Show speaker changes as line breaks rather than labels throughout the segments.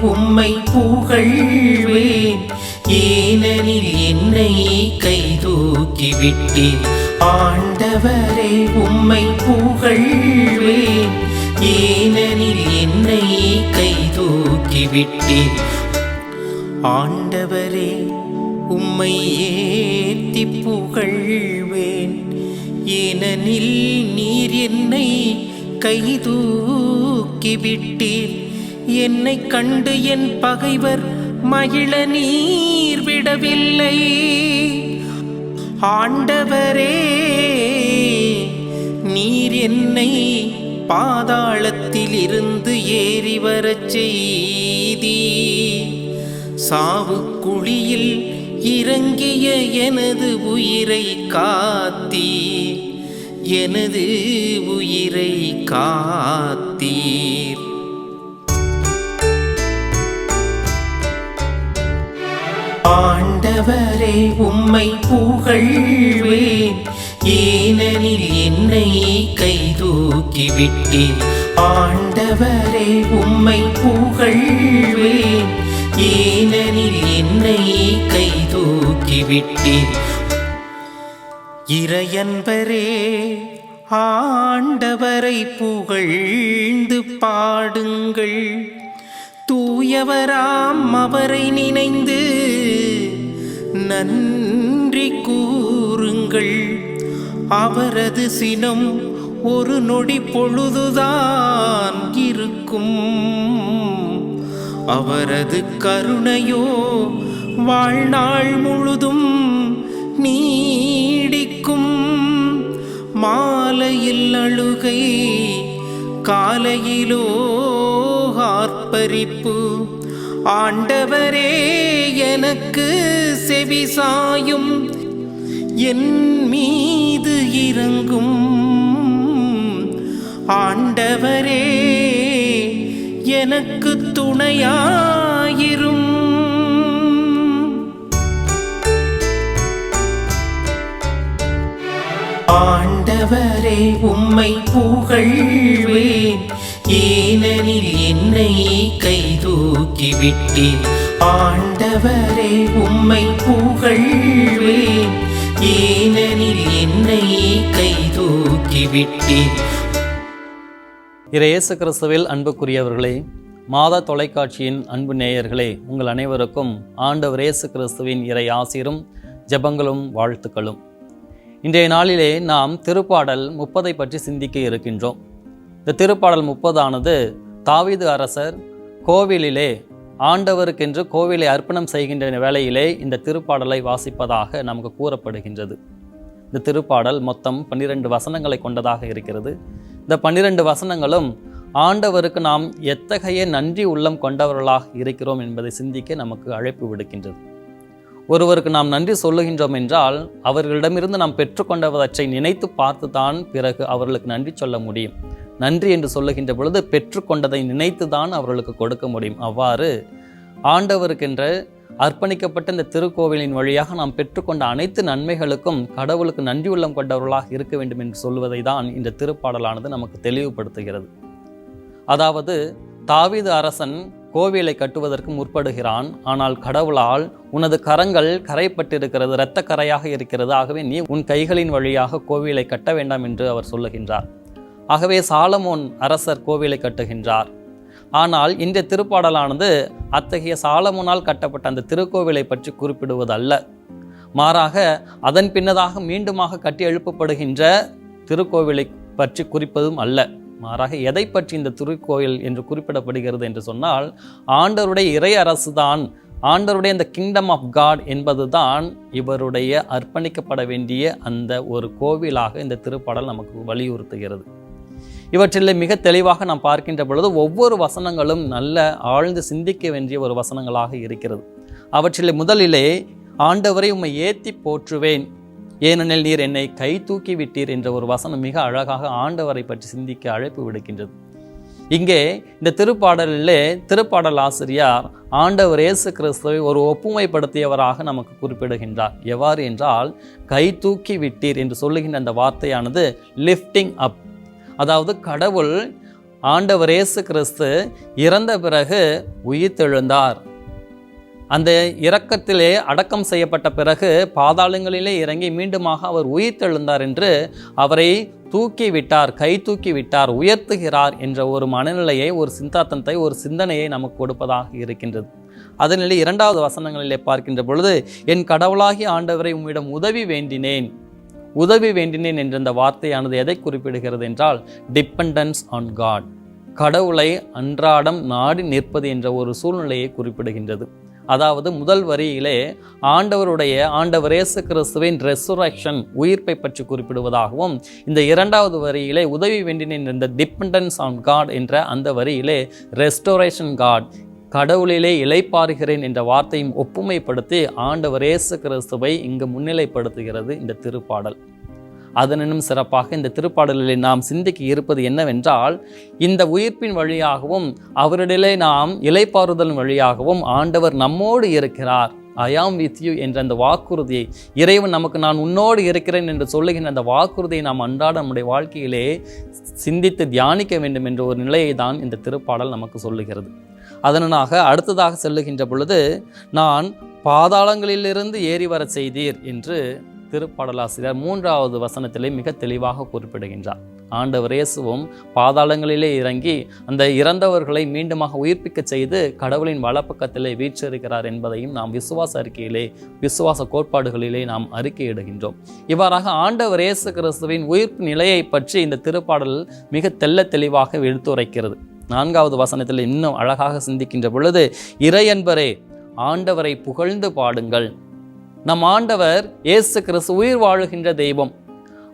உம்மை புகழ்வேன். ஏனெனில் என்னை கை தூக்கி விட்டீர் ஆண்டவரே உம்மை புகழ்வேன். ஏனெனில் என்னை கை தூக்கி விட்டீர் ஆண்டவரே உம்மை ஏத்தி புகழ்வேன். ஏனெனில் நீர் என்னை கைதூக்கி விட்டீர் என்னை கண்டு என் பகைவர் மகிழ நீர் விடவில்லை. ஆண்டவரே நீர் என்னை பாதாளத்தில் இருந்து ஏறி வரச் செய்தி. சாவு குழியில் இறங்கிய எனது உயிரை காத்தி. எனது உயிரை காத்தீர். ஆண்டவரே உம்மை புகழ்வேன். ஏனெனில் என்னை கை தூக்கி விட்டீர் ஆண்டவரே உம்மை புகழ்வேன். ஏனெனில் என்னை கை தூக்கி விட்டீர் இறையன்பரே ஆண்டவரை புகழ்ந்து பாடுங்கள். தூயவராம் அவரை நினைந்து நன்றி கூறுங்கள். அவரது சினம் ஒரு நொடி பொழுதுதான் இருக்கும். அவரது கருணையோ வாழ்நாள் முழுதும் நீடிக்கும். மாலையில் அழுகை காலையிலோ ஆர்ப்பரிப்பு ஆண்டவரே எனக்கு செவிசாயும் என் மீது இறங்கும். ஆண்டவரே எனக்கு துணையாயிரும். ஆண்டவரே உம்மை புகழ்வேன். ஏனெனில் என்னை கை தூக்கி விட்டீர். ஆண்டவரே உம்மை புகழ்வேன். ஏனெனில் என்னை கை தூக்கி விட்டீர்.
இறையேசு கிறிஸ்துவில் அன்புக்குரியவர்களே மாதா தொலைக்காட்சியின் அன்பு நேயர்களே உங்கள் அனைவருக்கும் ஆண்டவர் இயேசு கிறிஸ்துவின் இறை ஆசிரும் ஜெபங்களும் வாழ்த்துக்களும். இன்றைய நாளிலே நாம் திருப்பாடல் முப்பதை பற்றி சிந்திக்க இருக்கின்றோம். இந்த திருப்பாடல் முப்பதானது தாவீது அரசர் கோவிலிலே ஆண்டவருக்கென்று கோவிலை அர்ப்பணம் செய்கின்ற வேளையிலே இந்த திருப்பாடலை வாசிப்பதாக நமக்கு கூறப்படுகின்றது. இந்த திருப்பாடல் மொத்தம் பன்னிரண்டு வசனங்களை கொண்டதாக இருக்கிறது. இந்த பன்னிரண்டு வசனங்களும் ஆண்டவருக்கு நாம் எத்தகைய நன்றி உள்ளம் கொண்டவர்களாக இருக்கிறோம் என்பதை சிந்திக்க நமக்கு அழைப்பு விடுக்கின்றது. ஒருவருக்கு நாம் நன்றி சொல்லுகின்றோம் என்றால் அவர்களிடமிருந்து நாம் பெற்றுக்கொண்டவற்றை நினைத்து பார்த்து தான் பிறகு அவர்களுக்கு நன்றி சொல்ல முடியும். நன்றி என்று சொல்லுகின்ற பொழுது பெற்றுக்கொண்டதை நினைத்து தான் அவர்களுக்கு கொடுக்க முடியும். அவ்வாறு ஆண்டவருக்கென்ற அர்ப்பணிக்கப்பட்ட இந்த திருக்கோவிலின் வழியாக நாம் பெற்றுக்கொண்ட அனைத்து நன்மைகளுக்கும் கடவுளுக்கு நன்றி உள்ளம் கொண்டவர்களாக இருக்க வேண்டும் என்று சொல்வதை தான் இந்த திருப்பாடலானது நமக்கு தெளிவுபடுத்துகிறது. அதாவது தாவீது அரசன் கோவிலை கட்டுவதற்கு முற்படுகிறான். ஆனால் கடவுளால் உனது கரங்கள் கரைப்பட்டிருக்கிறது இரத்த கரையாக இருக்கிறது. ஆகவே நீ உன் கைகளின் வழியாக கோவிலை கட்ட வேண்டாம் என்று அவர் சொல்லுகின்றார். ஆகவே சாலமோன் அரசர் கோவிலை கட்டுகின்றார். ஆனால் இந்த திருப்பாடலானது அத்தகைய சாலமோனால் கட்டப்பட்ட அந்த திருக்கோவிலை பற்றி குறிப்பிடுவது அல்ல மாறாக அதன் பின்னதாக மீண்டுமாக கட்டி எழுப்பப்படுகின்ற திருக்கோவிலை பற்றி குறிப்பதும் அல்ல. மாறாக எதை பற்றி இந்த திருக்கோயில் என்று குறிப்பிடப்படுகிறது என்று சொன்னால் ஆண்டவருடைய இறை அரசுதான் ஆண்டவருடைய இந்த கிங்டம் ஆஃப் காட் என்பதுதான் இவருடைய அர்ப்பணிக்கப்பட வேண்டிய அந்த ஒரு கோவிலாக இந்த திருப்பாடல் நமக்கு வலியுறுத்துகிறது. இவற்றில் மிக தெளிவாக நாம் பார்க்கின்ற பொழுது ஒவ்வொரு வசனங்களும் நல்ல ஆழ்ந்து சிந்திக்க வேண்டிய ஒரு வசனங்களாக இருக்கிறது. அவற்றில் முதலிலே ஆண்டவரை உம்மை ஏத்தி போற்றுவேன். ஏனெனில் நீர் என்னை கை தூக்கி விட்டீர் என்ற ஒரு வசனம் மிக அழகாக ஆண்டவரை பற்றி சிந்திக்க அழைப்பு விடுக்கின்றது. இங்கே இந்த திருப்பாடலிலே திருப்பாடல் ஆசிரியர் ஆண்டவர் இயேசு கிறிஸ்துவை ஒரு ஒப்புமைப்படுத்தியவராக நமக்கு குறிப்பிடுகின்றார். எவ்வாறு என்றால் கை தூக்கி விட்டீர் என்று சொல்லுகின்ற அந்த வார்த்தையானது லிஃப்டிங் அப் அதாவது கடவுள் ஆண்டவர் இயேசு கிறிஸ்து இறந்த பிறகு உயிர்த்தெழுந்தார். அந்த இரக்கத்திலே அடக்கம் செய்யப்பட்ட பிறகு பாதாளங்களிலே இறங்கி மீண்டுமாக அவர் உயிர்த்தெழுந்தார் என்று அவரை தூக்கி விட்டார் கை தூக்கி விட்டார் உயர்த்துகிறார் என்ற ஒரு மனநிலையை ஒரு சிந்தாத்தனத்தை ஒரு சிந்தனையை நமக்கு கொடுப்பதாக இருக்கின்றது. அதனிலே இரண்டாவது வசனங்களிலே பார்க்கின்ற பொழுது என் கடவுளாகி ஆண்டவரை உம்மிடம் உதவி வேண்டினேன். உதவி வேண்டினேன் என்ற இந்த வார்த்தையானது எதை குறிப்பிடுகிறது என்றால் டிபெண்டன்ஸ் ஆன் காட் கடவுளை அன்றாடம் நாடி நிற்பது என்ற ஒரு சூழ்நிலையை குறிப்பிடுகின்றது. அதாவது முதல் வரியிலே ஆண்டவருடைய ஆண்டவர் இயேசு கிறிஸ்துவின் ரெசுரக்ஷன் உயிர்ப்பை பற்றி குறிப்பிடுவதாகவும் இந்த இரண்டாவது வரியிலே உதவி வேண்டினேன் என்ற டிபெண்டன்ஸ் ஆன் காட் என்ற அந்த வரியிலே ரெஸ்டோரேஷன் காட் கடவுளிலே இலைப்பாறுகிறேன் என்ற வார்த்தையும் ஒப்புமைப்படுத்தி ஆண்டவர் இயேசு கிறிஸ்துவை இங்கு முன்னிலைப்படுத்துகிறது இந்த திருப்பாடல். அதனினும் சிறப்பாக இந்த திருப்பாடலில் நாம் சிந்திக்க இருப்பது என்னவென்றால் இந்த உயிர்ப்பின் வழியாகவும் அவரிடையே நாம் இலைப்பாறுதலின் வழியாகவும் ஆண்டவர் நம்மோடு இருக்கிறார். ஐ வித் யூ என்ற அந்த வாக்குறுதியை இறைவன் நமக்கு நான் உன்னோடு இருக்கிறேன் என்று சொல்லுகின்ற அந்த வாக்குறுதியை நாம் அன்றாட நம்முடைய வாழ்க்கையிலே சிந்தித்து தியானிக்க வேண்டும் என்ற ஒரு நிலையை தான் இந்த திருப்பாடல் நமக்கு சொல்லுகிறது. அதனாக அடுத்ததாக செல்லுகின்ற பொழுது நான் பாதாளங்களிலிருந்து ஏறி வர செய்தீர் என்று திருப்பாடலாசிரியர் மூன்றாவது வசனத்திலே மிக தெளிவாக குறிப்பிடுகின்றார். ஆண்டவர் இயேசுவும் பாதாளங்களிலே இறங்கி அந்த இறந்தவர்களை மீண்டுமாக உயிர்ப்பிக்க செய்து கடவுளின் வலப்பக்கத்திலே வீற்றிருக்கிறார் என்பதையும் நாம் விசுவாச அறிக்கையிலே விசுவாச கோட்பாடுகளிலே நாம் அறிக்கையிடுகின்றோம். இவ்வாறாக ஆண்டவர் இயேசு கிறிஸ்துவின் உயிர்ப்பு நிலையை பற்றி இந்த திருப்பாடல் மிக தெல்ல தெளிவாக எடுத்துரைக்கிறது. நான்காவது வசனத்தில் இன்னும் அழகாக சிந்திக்கின்ற பொழுது இறையன்பரே ஆண்டவரை புகழ்ந்து பாடுங்கள். நம் ஆண்டவர் இயேசு கிறிஸ்து உயிர் வாழுகின்ற தெய்வம்.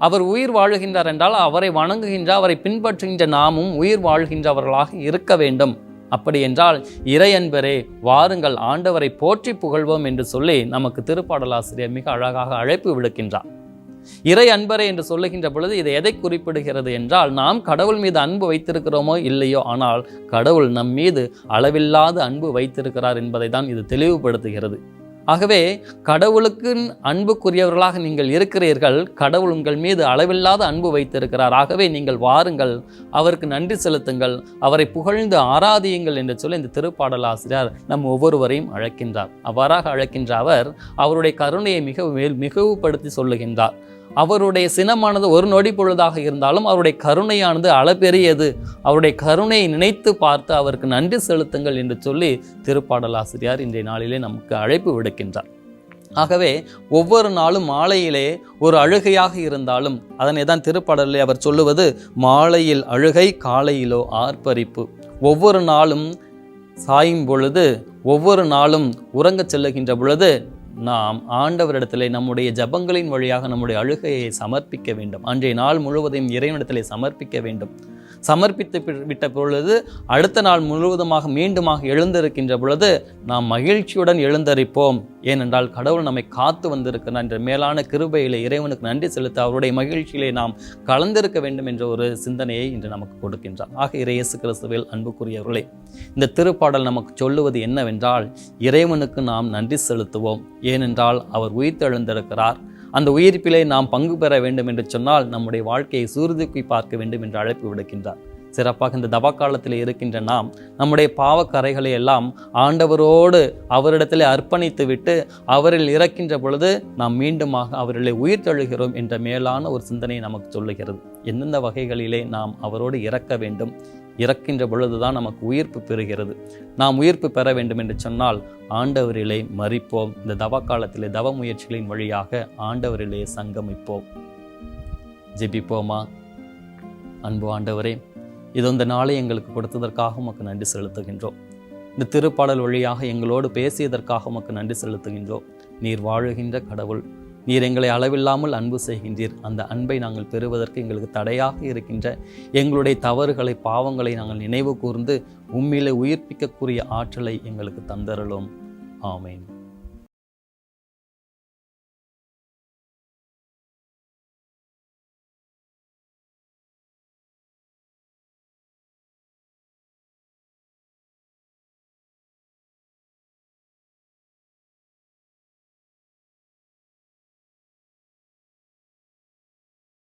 அவர் உயிர் வாழுகின்றார் என்றால் அவரை வணங்குகின்ற அவரை பின்பற்றுகின்ற நாமும் உயிர் வாழ்கின்றவர்களாக இருக்க வேண்டும். அப்படி என்றால் இறையன்பரே வாருங்கள் ஆண்டவரை போற்றி புகழ்வோம் என்று சொல்லி நமக்கு திருப்பாடலாசிரியர் மிக அழகாக அழைப்பு விடுக்கின்றார். இறை அன்பரே என்று சொல்லுகின்ற பொழுது இதை எதை குறிப்பிடுகிறது என்றால் நாம் கடவுள் மீது அன்பு வைத்திருக்கிறோமோ இல்லையோ ஆனால் கடவுள் நம் மீது அளவில்லாத அன்பு வைத்திருக்கிறார் என்பதை தான் இது தெளிவுபடுத்துகிறது. ஆகவே கடவுளுக்கு அன்புக்குரியவர்களாக நீங்கள் இருக்கிறீர்கள் கடவுள் உங்கள் மீது அளவில்லாத அன்பு வைத்திருக்கிறார். ஆகவே நீங்கள் வாருங்கள் அவருக்கு நன்றி செலுத்துங்கள் அவரை புகழ்ந்து ஆராதியுங்கள் என்று சொல்லி இந்த திருப்பாடல் ஆசிரியர் நம் ஒவ்வொருவரையும் அழைக்கின்றார். அவ்வாறாக அழைக்கின்ற அவர் அவருடைய கருணையை மிக மேல் மிகவுபடுத்தி சொல்லுகின்றார். அவருடைய சினமானது ஒரு நொடி பொழுதாக இருந்தாலும் அவருடைய கருணையானது அளப்பெரியது. அவருடைய கருணையை நினைத்து பார்த்து அவருக்கு நன்றி செலுத்துங்கள் என்று சொல்லி திருப்பாடலாசிரியார் இன்றைய நாளிலே நமக்கு அழைப்பு விடுக்கின்றார். ஆகவே ஒவ்வொரு நாளும் மாலையிலே ஒரு அழுகையாக இருந்தாலும் அதனை தான் திருப்பாடலில் அவர் சொல்லுவது மாலையில் அழுகை காலையிலோ ஆர்ப்பரிப்பு. ஒவ்வொரு நாளும் சாயும் பொழுது ஒவ்வொரு நாளும் உறங்கச் செல்லுகின்ற பொழுது நாம் ஆண்டவரிடத்திலே நம்முடைய ஜபங்களின் வழியாக நம்முடைய அழுகையை சமர்ப்பிக்க வேண்டும். அன்றைய நாள் முழுவதையும் இறைவனிடத்திலே சமர்ப்பிக்க வேண்டும். சமர்ப்பித்து விட்ட பொழுது அடுத்த நாள் முழுவதுமாக மீண்டுமாக எழுந்திருக்கின்ற பொழுது நாம் மகிழ்ச்சியுடன் எழுந்தரிப்போம். ஏனென்றால் கடவுள் நம்மை காத்து வந்திருக்கிறார் என்ற மேலான கிருபையிலே இறைவனுக்கு நன்றி செலுத்த அவருடைய மகிழ்ச்சியிலே நாம் கலந்திருக்க வேண்டும் என்ற ஒரு சிந்தனையை இன்று நமக்கு கொடுக்கின்றார். ஆக இறை இயேசு கிறிஸ்துவில் அன்புக்குரியவர்களே இந்த திருப்பாடல் நமக்கு சொல்லுவது என்னவென்றால் இறைவனுக்கு நாம் நன்றி செலுத்துவோம். ஏனென்றால் அவர் உயிர்த்தெழுந்திருக்கிறார். அந்த உயிர்ப்பிலே நாம் பங்கு பெற வேண்டும் என்று சொன்னால் நம்முடைய வாழ்க்கையை சூர்தூக்கி பார்க்க வேண்டும் என்று அழைப்பு விடுக்கின்றார். சிறப்பாக இந்த தவக்காலத்தில் இருக்கின்ற நாம் நம்முடைய பாவக்கரைகளை எல்லாம் ஆண்டவரோடு அவரிடத்தில் அர்ப்பணித்து விட்டு அவரில் இறக்கின்ற பொழுது நாம் மீண்டுமாக அவர்களை உயிர் தழுகிறோம் என்ற மேலான ஒரு சிந்தனை நமக்கு சொல்லுகிறது. எந்தெந்த வகைகளிலே நாம் அவரோடு இறக்க வேண்டும்? இறக்கின்ற பொழுதுதான் நமக்கு உயிர்ப்பு பெறுகிறது. நாம் உயிர்ப்பு பெற வேண்டும் என்று சொன்னால் ஆண்டவரிலே மறிப்போம் இந்த தவ காலத்திலே தவ முயற்சிகளின் வழியாக ஆண்டவரிலே சங்கமிப்போம். ஜெபிப்போமா? அன்பு ஆண்டவரே இது இந்த நாளை எங்களுக்கு கொடுத்ததற்காக உமக்கு நன்றி செலுத்துகின்றோம். இந்த திருப்பாடல் வழியாக எங்களோடு பேசியதற்காக உமக்கு நன்றி செலுத்துகின்றோம். நீர் வாழுகின்ற கடவுள் நீர் எங்களை அளவில்லாமல் அன்பு செய்கின்றீர். அந்த அன்பை நாங்கள் பெறுவதற்கு எங்களுக்கு தடையாக இருக்கின்ற எங்களுடைய தவறுகளை பாவங்களை நாங்கள் நினைவு கூர்ந்து உம்மிலே உயிர்ப்பிக்கக்கூடிய ஆற்றலை எங்களுக்கு தந்தரலும் ஆமேன்.